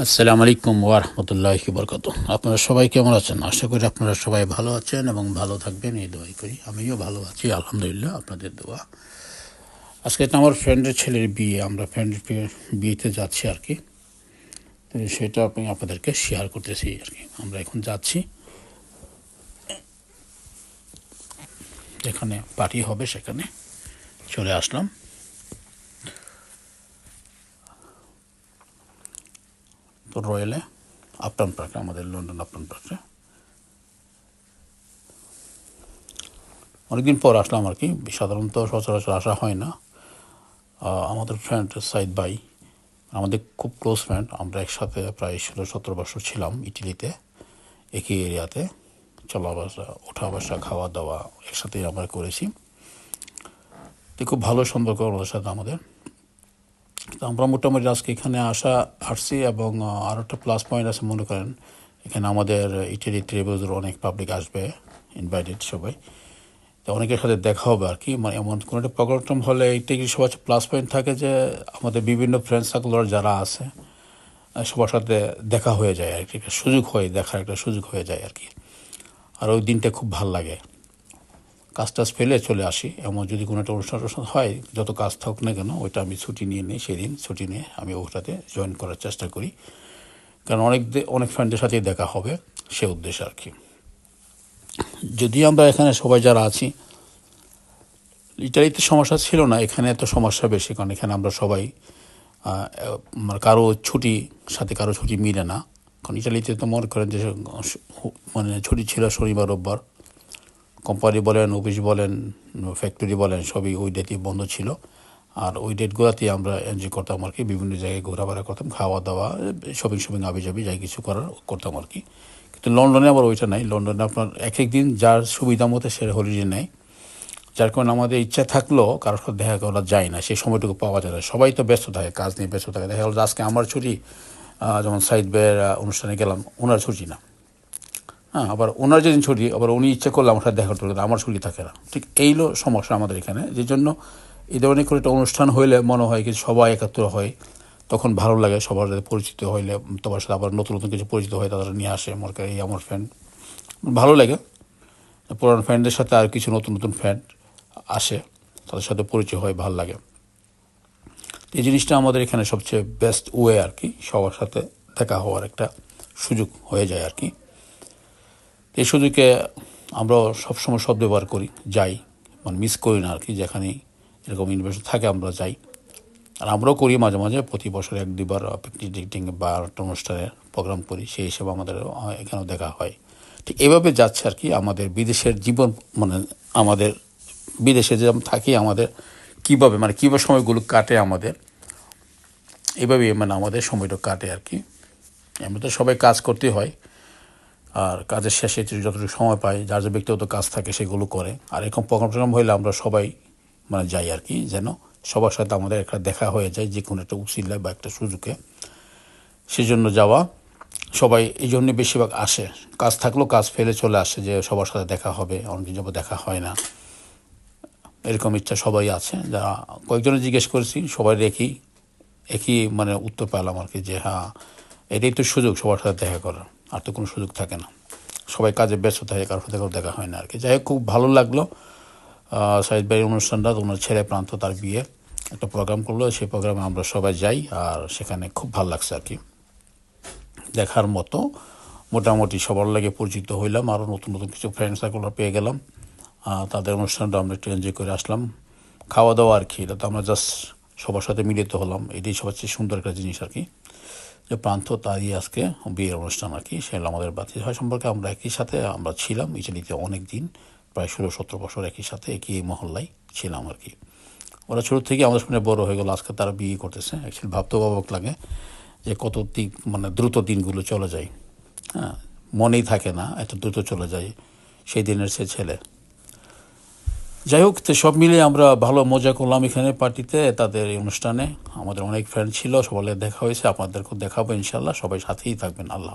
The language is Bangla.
আসসালামু আলাইকুম ওয়ারহমতুল্লাহ বরকত আপনারা সবাই কেমন আছেন? আশা করি আপনারা সবাই ভালো আছেন এবং ভালো থাকবেন, এই দোয়াই করি। আমিও ভালো আছি, আলহামদুলিল্লাহ, আপনাদের দোয়া। আজকে তো আমার ফ্রেন্ডের ছেলের বিয়ে, আমরা ফ্রেন্ডের বিয়েতে যাচ্ছি আর কি। তো সেটা আমি আপনাদেরকে শেয়ার করতেছি আর কি। আমরা এখন যাচ্ছি। যেখানে পার্টি হবে সেখানে চলে আসলাম। রয়েলে আপটাউন পার্কে, আমাদের লন্ডন আপটাউন পার্কে। অনেকদিন পর আসলাম আর কি, সাধারণত সচরাচর আসা হয় না। আমাদের ফ্রেন্ড সাইদ ভাই, আমাদের খুব ক্লোজ ফ্রেন্ড আমরা একসাথে প্রায় ষোলো সতেরো বছর ছিলাম ইটালিতে, একই এরিয়াতে। চলা বসা ওঠা বসা, খাওয়া দাওয়া একসাথেই আমরা করেছি। তো খুব ভালো সম্পর্ক ওদের সাথে আমাদের। তো আমরা মোটামুটি আজকে এখানে আসা, আসছি এবং আরও একটা প্লাস পয়েন্ট আছে, মনে করেন। এখানে আমাদের ইটালি ট্রেবলসের অনেক পাবলিক আসবে ইনভাইটেড সবাই। তো অনেকের সাথে দেখা হবে আর কি। মানে এমন কোনো একটা প্রোগ্রাম হলে এইটা কি সবার প্লাস পয়েন্ট থাকে যে, আমাদের বিভিন্ন ফ্রেন্ড সার্কেল যারা আছে সবার সাথে দেখা হয়ে যায় আর কি। একটা সুযোগ হয়, দেখার একটা সুযোগ হয়ে যায় আর কি। আর ওই দিনটা খুব ভালো লাগে। কাজ টাজ ফেলে চলে আসি। এমন যদি কোনো একটা অনুষ্ঠান অনুষ্ঠান হয়, যত কাজ থাকুক না কেন, ওইটা আমি ছুটি নিয়ে নিই সেদিন। ছুটি নিয়ে আমি ওটাতে জয়েন করার চেষ্টা করি। কারণ অনেক অনেক ফ্রেন্ডের সাথেই দেখা হবে, সে উদ্দেশ্যে আর কি। যদি আমরা এখানে সবাই যারা আছি ইটালিতে সমস্যা ছিল না, এখানে এত সমস্যা বেশি, কারণ এখানে আমরা সবাই মানে কারও ছুটি সাথে কারও ছুটি মিলে না। কারণ ইটালিতে তো মনে করেন যে মানে ছুটি ছিল শনিবার, রোববার। কোম্পানি বলেন অফিস বলেন ফ্যাক্টরি বলেন, সবই ওই ডেটই বন্ধ ছিল। আর ওই ডেটগুলোতেই আমরা এনজয় করতাম আর কি, বিভিন্ন জায়গায় ঘোরাফেরা করতাম খাওয়া দাওয়া শপিং শপিং আবি যাবি যাই কিছু করার করতাম আর কি। কিন্তু লন্ডনে আবার ওইটা নাই। লন্ডনে আপনার এক এক দিন যার সুবিধা মতো সে হলিডে নেয়। যার কারণে আমাদের ইচ্ছা থাকলেও কারোর সাথে দেখা করা যায় না, সেই সময়টুকু পাওয়া যায় না। সবাই তো ব্যস্ত থাকে, কাজ নিয়ে ব্যস্ত থাকে। দেখা গেলো আজকে আমার ছুটি যেমন সাইড বের অনুষ্ঠানে গেলাম, ওনার ছুটি না। হ্যাঁ আবার ওনার যেদিন ছুটি, আবার উনি ইচ্ছে করলে আমার সাথে দেখা করতে আমার ছুটি থাকে না। ঠিক এই হলো সমস্যা আমাদের এখানে, যে জন্য এই ধরনের করে একটা অনুষ্ঠান হইলে মনে হয় কি সবাই একাত্র হয়, তখন ভালো লাগে সবার সাথে পরিচিত হইলে, তোমার সাথে আবার নতুন নতুন কিছু পরিচিত হয় তারা নিয়ে আসে করে এই আমার ফ্রেন্ড ভালো লাগে, পুরানো ফ্রেন্ডদের সাথে আর কিছু নতুন নতুন ফ্রেন্ড আসে, তাদের সাথে পরিচয় হয়, ভালো লাগে। এই জিনিসটা আমাদের এখানে সবচেয়ে বেস্ট ওয়ে আর কি, সবার সাথে দেখা হওয়ার একটা সুযোগ হয়ে যায় আর কি। এই সুযোগে আমরা সবসময় সদ ব্যবহার করি, যাই। মানে মিস করি না আর কি যেখানে এরকম ইনভেস্ট থাকে আমরা যাই। আর আমরাও করি মাঝে মাঝে, প্রতি বছর এক দুবার পিকনিক টিকনিক বা অনুষ্ঠানের প্রোগ্রাম করি, সেই হিসেবে আমাদের এখানেও দেখা হয়। ঠিক এভাবে যাচ্ছে আর কি আমাদের বিদেশের জীবন মানে আমাদের বিদেশে যে থাকি, আমাদের কীভাবে মানে কীভাবে সময়গুলো কাটে আমাদের, এভাবেই মানে আমাদের সময়টা কাটে আর কি এমনি তো সবাই কাজ করতে হয়। আর কাজের শেষে যতটুকু সময় পাই, যার যে ব্যক্তিগত কাজ থাকে সেগুলো করে। আর এরকম প্রোগ্রাম টোগ্রাম হইলে আমরা সবাই মানে যাই আর কি, যেন সবার সাথে আমাদের একটা দেখা হয়ে যায়, যে কোনো একটা উচিল্লায় বা একটা সুযোগে। সেজন্য যাওয়া সবাই এই জন্য বেশিরভাগ আসে। কাজ থাকলেও কাজ ফেলে চলে আসে, যে সবার সাথে দেখা হবে, অনেকদিন যাব দেখা হয় না। এরকম ইচ্ছা সবাই আছে। যা কয়েকজনে জিজ্ঞেস করেছি, সবাই একই একই মানে উত্তর পেলাম আর কি, যে হ্যাঁ এটাই তো সুযোগ, সবার সাথে দেখা করার। আর তো কোনো সুযোগ থাকে না। সবাই কাজে ব্যস্ত থাকে, কারোর সাথে কারও দেখা হয় না আর কি যাই হোক, খুব ভালো লাগল। সাইদ ভাইয়ের অনুষ্ঠানটা ওনার ছেলে প্রান্ত তার বিয়ে একটা প্রোগ্রাম করল। সেই প্রোগ্রামে আমরা সবাই যাই আর সেখানে খুব ভালো লাগছে আর কি দেখার মতো। মোটামুটি সবার লাগে পরিচিত হইলাম। আরও নতুন নতুন কিছু ফ্রেন্ড সার্কেল পেয়ে গেলাম। তাদের অনুষ্ঠানটা আমরা একটু এনজয় করে আসলাম। খাওয়া দাওয়া আর কি এটা তো আমরা জাস্ট সবার সাথে মিলিত হলাম। এটাই সবার চেয়ে সুন্দর একটা জিনিস আর কি যে প্রান্ত তারই আজকে বিয়ের অনুষ্ঠান আর কি সেটা আমাদের হয়। সম্পর্কে আমরা একই সাথে আমরা ছিলাম ইটালিতে অনেক দিন, প্রায় ষোলো, সতেরো বছর একই সাথে, একই মহল্লায় ছিলাম আর কি। ওরা ছোটো থেকে আমাদের সামনে বড় হয়ে গেল, আজকে তারা বিয়ে করতেছে। অ্যাকচুয়ালি ভাবতে অবাক লাগে যে কত দিন মানে দ্রুত দিনগুলো চলে যায়। হ্যাঁ মনেই থাকে না, এত দ্রুত চলে যায় সেই দিনের সে ছেলে। যাই হোক তো সব মিলিয়ে আমরা ভালো মজা করলাম এখানে পার্টিতে, তাদের এই অনুষ্ঠানে। আমাদের অনেক ফ্রেন্ড ছিল, সবাই দেখা হয়েছে, আপনাদেরকেও দেখাবো ইনশাল্লাহ, সবাই সাথেই থাকবেন, আল্লাহ